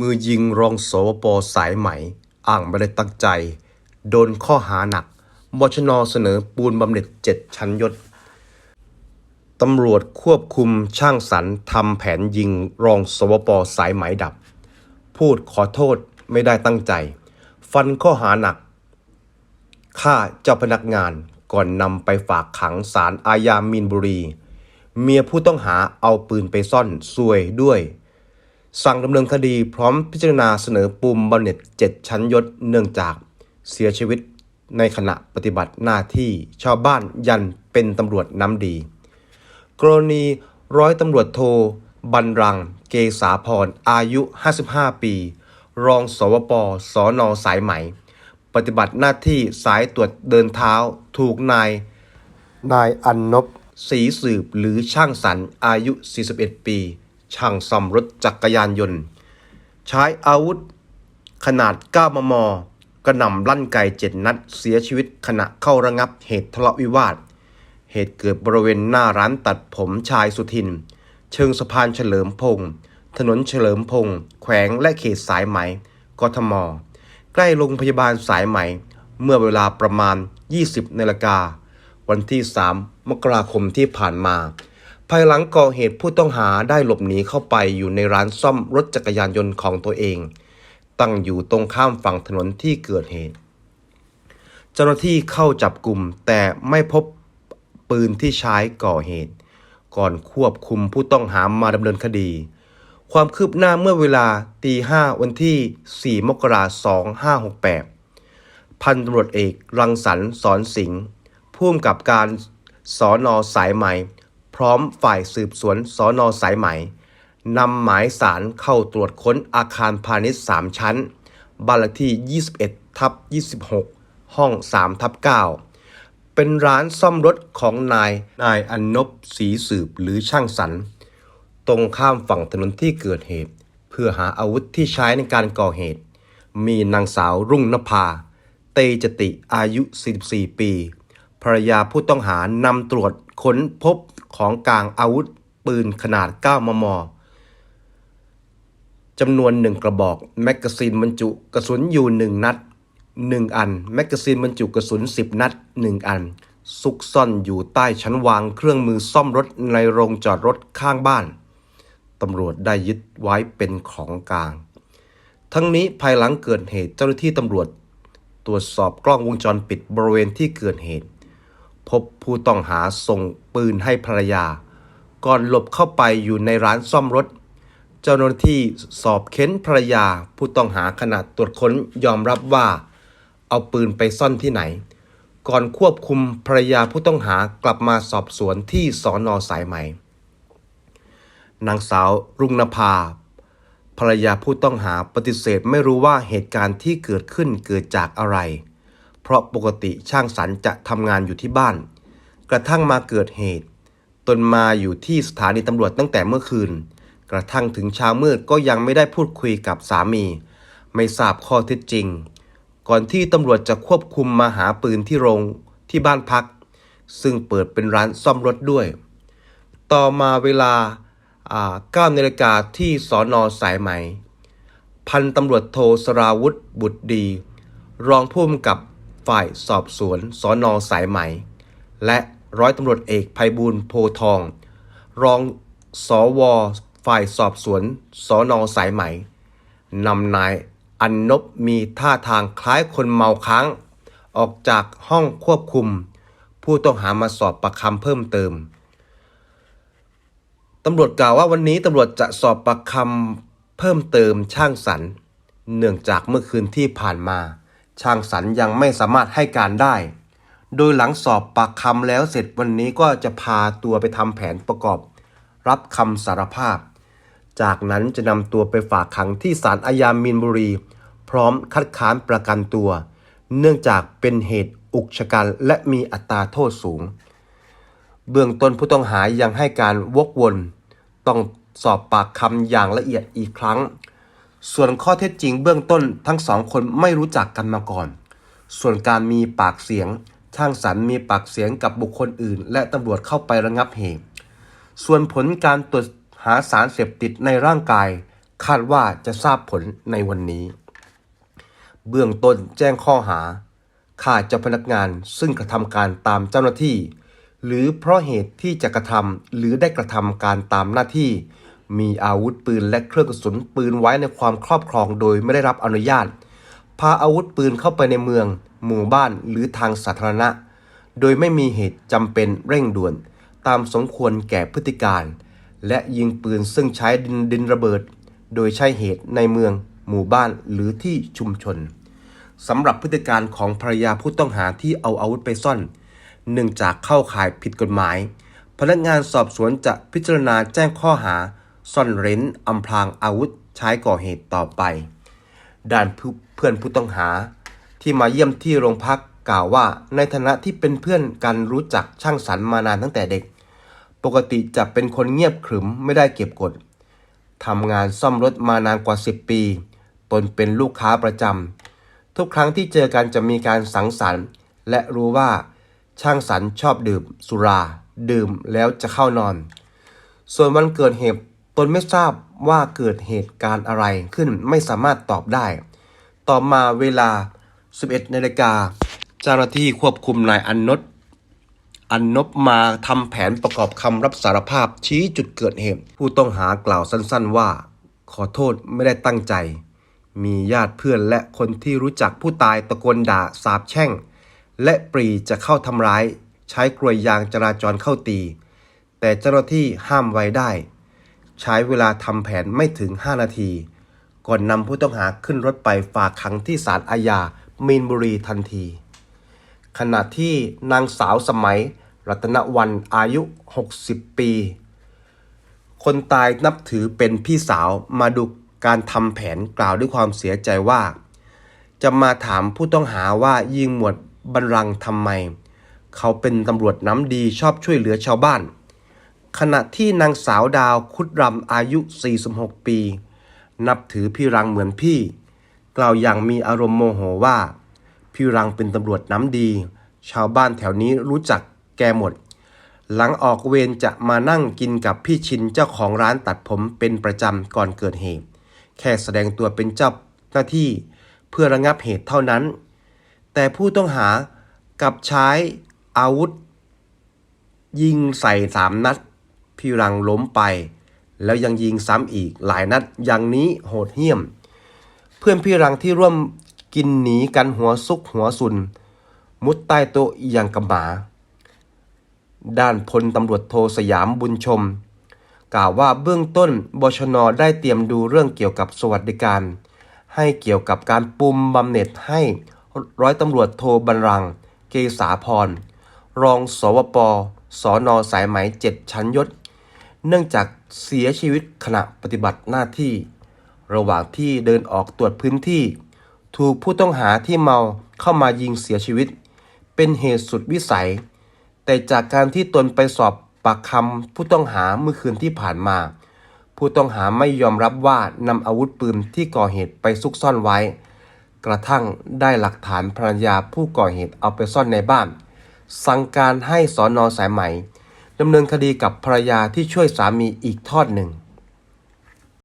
มือยิงรองสวปสายไหมอ้างไม่ได้ตั้งใจ โดนข้อหาหนักบชนเสนอปูนบำเหน็จเจ็ดชั้นยศตำรวจควบคุมช่างสรรทำแผนยิงรองสวปสายไหมดับ พูดขอโทษไม่ได้ตั้งใจ ฟันข้อหาหนักฆ่าเจ้าพนักงานก่อนนำไปฝากขังศาลอาญามีนบุรี เมียผู้ต้องหาเอาปืนไปซ่อนซวยด้วย สั่งดำเนินคดีพร้อมพิจารณาเสนอปุ่มบำเหน็จเจ็ดชั้นยศเนื่องจากเสียชีวิตในขณะปฏิบัติหน้าที่ชาวบ้านยันเป็นตำรวจน้ำดี กรณีร้อยตำรวจโทบันรัง เกษาพรอายุ 55 ปี รองสวปสอนอสายไหม ปฏิบัติหน้าที่สายตรวจเดินเท้าถูกนาย นายอันนบศรีสืบหรือช่างสรรอายุ 41 ปี ช่างซ่อมรถจักรยานยนต์ ใช้อาวุธ ขนาด 9 มม กระหน่ำลั่นไกเจ็ดนัดเสียชีวิตขณะเข้าระงับเหตุทะเลาะวิวาท เหตุเกิดบริเวณหน้าร้านตัดผมชายสุทิน เชิงสะพานเฉลิมพงศ์ถนนเฉลิมพงศ์แขวงและเขตสายไหม กทม ใกล้โรงพยาบาลสายไหม เมื่อเวลาประมาณ 20นาฬิกาวันที่ 3 มกราคมที่ผ่านมา ภายหลังก่อเหตุผู้ต้องหาได้หลบหนีเข้าไปอยู่ในร้านซ่อมรถจักรยานยนต์ของตัวเอง ตั้งอยู่ตรงข้ามฝั่งถนนที่เกิดเหตุ เจ้าหน้าที่เข้าจับกลุ่มแต่ไม่พบปืนที่ใช้ก่อเหตุ ก่อนควบคุมผู้ต้องหามาดำเนินคดี ความคืบหน้าเมื่อเวลาตีห้าวันที่ 4 มกราคม2568 พันตำรวจเอกรังสรรสอนสิงห์ผู้กำกับการสอนอสายไหม พร้อมฝ่ายสืบสวนสอนอสายไหมนำหมายสารเข้าตรวจค้นอาคารพาณิชย์ 3 ชั้น บ้านเลขที่ 21 ทับ 26 ห้อง 3 ทับ 9 เป็นร้านซ่อมรถของนายนายอนนบศรีสืบหรือช่างสรรตรงข้ามฝั่งถนนที่เกิดเหตุ เพื่อหาอาวุธที่ใช้ในการก่อเหตุ มีนางสาวรุ่งนภา เตจติอายุ 44 ปีภรรยาผู้ต้องหานำตรวจค้นพบ ของกลางอาวุธปืนขนาด 9 มม จำนวนหนึ่งกระบอก แมกกาซีนบรรจุกระสุนอยู่หนึ่งนัด 1 อัน แมกกาซีนบรรจุกระสุน 10 นัด 1 อัน ซุกซ่อนอยู่ใต้ชั้นวางเครื่องมือซ่อมรถในโรงจอดรถข้างบ้าน ตำรวจได้ยึดไว้เป็นของกลาง ทั้งนี้ภายหลังเกิดเหตุเจ้าหน้าที่ตำรวจ ตรวจสอบกล้องวงจรปิดบริเวณที่เกิดเหตุ พบผู้ต้องหาส่งปืนให้ภรรยา ก่อนหลบเข้าไปอยู่ในร้านซ่อมรถ เจ้าหน้าที่สอบเค้นภรรยาผู้ต้องหาขณะตรวจค้นยอมรับว่า เอาปืนไปซ่อนที่ไหน ก่อนควบคุมภรรยาผู้ต้องหากลับมาสอบสวนที่สอนอสายไหมนางสาวรุ่งนภา ภรรยาผู้ต้องหาปฏิเสธไม่รู้ว่าเหตุการณ์ที่เกิดขึ้นเกิดจากอะไร เพราะปกติช่างสรรจะทำงานอยู่ที่บ้าน กระทั่งมาเกิดเหตุ ตนมาอยู่ที่สถานีตำรวจตั้งแต่เมื่อคืน กระทั่งถึงเช้ามืดก็ยังไม่ได้พูดคุยกับสามี ไม่ทราบข้อเท็จจริง ก่อนที่ตำรวจจะควบคุมมาหาปืนที่โรงที่บ้านพัก ซึ่งเปิดเป็นร้านซ่อมรถด้วย ต่อมาเวลาอ่า9นาฬิกาที่สอนอสายไหม พันตำรวจโทสราวุธบุตรดี รองผู้กำกับ ฝ่ายสอบสวนสอนอสายไหม และร้อยตำรวจเอกภัยบูลโพทอง รองสอวฝ่ายสอบสวนสอนอสายไหมนำนายอันนบมีท่าทางคล้ายคนเมาค้าง ออกจากห้องควบคุม ผู้ต้องหามาสอบประคำเพิ่มเติมตำรวจกล่าวว่าวันนี้ตำรวจจะสอบปากคำเพิ่มเติมช่างสรรเนื่องจากเมื่อคืนที่ผ่านมา ช่างสรรยังไม่สามารถให้การได้ โดยหลังสอบปากคำแล้วเสร็จวันนี้ก็จะพาตัวไปทำแผนประกอบ รับคำสารภาพ จากนั้นจะนำตัวไปฝากขังที่ศาลอาญามีนบุรี พร้อมคัดค้านประกันตัว เนื่องจากเป็นเหตุอุกชะกันและมีอัตราโทษสูง เบื้องต้นผู้ต้องหายังให้การวกวน ต้องสอบปากคำอย่างละเอียดอีกครั้ง ส่วนข้อเท็จจริงเบื้องต้นทั้งสองคนไม่รู้จักกันมาก่อน ส่วนการมีปากเสียง ช่างสรรมีปากเสียงกับบุคคลอื่น และตำรวจเข้าไประงับเหตุ ส่วนผลการตรวจหาสารเสพติดในร่างกาย คาดว่าจะทราบผลในวันนี้ เบื้องต้นแจ้งข้อหาฆ่าเจ้าพนักงานซึ่งกระทำการตามเจ้าหน้าที่ หรือเพราะเหตุที่จะกระทำหรือได้กระทำการตามหน้าที่ มีอาวุธปืนและเครื่องกระสุนปืนไว้ในความครอบครองโดยไม่ได้รับอนุญาต พาอาวุธปืนเข้าไปในเมือง หมู่บ้านหรือทางสาธารณะ โดยไม่มีเหตุจำเป็นเร่งด่วน ตามสมควรแก่พฤติการ และยิงปืนซึ่งใช้ดินดินระเบิด โดยใช้เหตุในเมือง หมู่บ้านหรือที่ชุมชนสำหรับพฤติการของภรรยาผู้ต้องหาที่เอาอาวุธไปซ่อนเนื่องจากเข้าข่ายผิดกฎหมาย พนักงานสอบสวนจะพิจารณาแจ้งข้อหา ซ่อนเร้นอำพรางอาวุธใช้ก่อเหตุต่อไปด้านเพื่อนผู้ต้องหา ที่มาเยี่ยมที่โรงพักกล่าวว่าในฐานะที่เป็นเพื่อนกันรู้จักช่างสรรมานานตั้งแต่เด็ก ปกติจะเป็นคนเงียบขรึมไม่ได้เก็บกดทำงานซ่อมรถมานานกว่า 10 ปี ตนเป็นลูกค้าประจำทุกครั้งที่เจอกันจะมีการสังสรรค์ และรู้ว่าช่างสรรชอบดื่มสุรา ดื่มแล้วจะเข้านอน ส่วนวันเกิดเหตุ ตนไม่ทราบว่าเกิดเหตุการณ์อะไรขึ้นไม่สามารถตอบได้ ต่อมาเวลา 11นาฬิกาเจ้าหน้าที่ควบคุมนายอันนท์อันนบมาทำแผนประกอบคำรับสารภาพชี้จุดเกิดเหตุ ผู้ต้องหากล่าวสั้นๆว่า ขอโทษไม่ได้ตั้งใจ มีญาติเพื่อนและคนที่รู้จักผู้ตายตะโกนด่าสาบแช่ง และปรีจะเข้าทำร้าย ใช้กลวยยางจราจรเข้าตี แต่เจ้าหน้าที่ห้ามไว้ได้ ใช้เวลาทำแผนไม่ถึง 5 นาที ก่อนนำผู้ต้องหาขึ้นรถไปฝากขังที่ศาลอาญามีนบุรีทันที ขณะที่นางสาวสมัย รัตนวันอายุ 60 ปี คนตายนับถือเป็นพี่สาวมาดูการทำแผนกล่าวด้วยความเสียใจว่า จะมาถามผู้ต้องหาว่ายิงหมวดบรรลังทำไม เขาเป็นตำรวจน้ำดีชอบช่วยเหลือชาวบ้าน ขณะที่นางสาวดาวคุดรำอายุ 46 ปี นับถือพี่รังเหมือนพี่ กล่าวอย่างมีอารมณ์โมโหว่า พี่รังเป็นตำรวจน้ำดี ชาวบ้านแถวนี้รู้จักแกหมด หลังออกเวรจะมานั่งกินกับพี่ชินเจ้าของร้านตัดผมเป็นประจำก่อนเกิดเหตุ แค่แสดงตัวเป็นเจ้าหน้าที่เพื่อระงับเหตุเท่านั้น แต่ผู้ต้องหากับใช้อาวุธ ยิงใส่สามนัด พี่รังล้มไป แล้วยังยิงซ้ำอีกหลายนัดอย่างนี้โหดเหี้ยม เพื่อนพี่รังที่ร่วมกินหนีกันหัวซุกหัวซุน มุดใต้โต๊ะอย่างกระหมาด้านพลตำรวจโทสยามบุญชม กล่าวว่าเบื้องต้นบชนได้เตรียมดูเรื่องเกี่ยวกับสวัสดิการ ให้เกี่ยวกับการปุ่มบำเหน็จให้ร้อยตำรวจโทบรรรัง เกษาพร รองสวปสอนอสายไหมเจ็ดชั้นยศ เนื่องจากเสียชีวิตขณะปฏิบัติหน้าที่ ระหว่างที่เดินออกตรวจพื้นที่ ถูกผู้ต้องหาที่เมาเข้ามายิงเสียชีวิต เป็นเหตุสุดวิสัย แต่จากการที่ตนไปสอบปากคำผู้ต้องหาเมื่อคืนที่ผ่านมา ผู้ต้องหาไม่ยอมรับว่านำอาวุธปืนที่ก่อเหตุไปซุกซ่อนไว้ กระทั่งได้หลักฐานภรรยาผู้ก่อเหตุเอาไปซ่อนในบ้าน สั่งการให้สอนอสายไหม ดำเนินคดีกับภรรยาที่ช่วยสามีอีกทอดหนึ่ง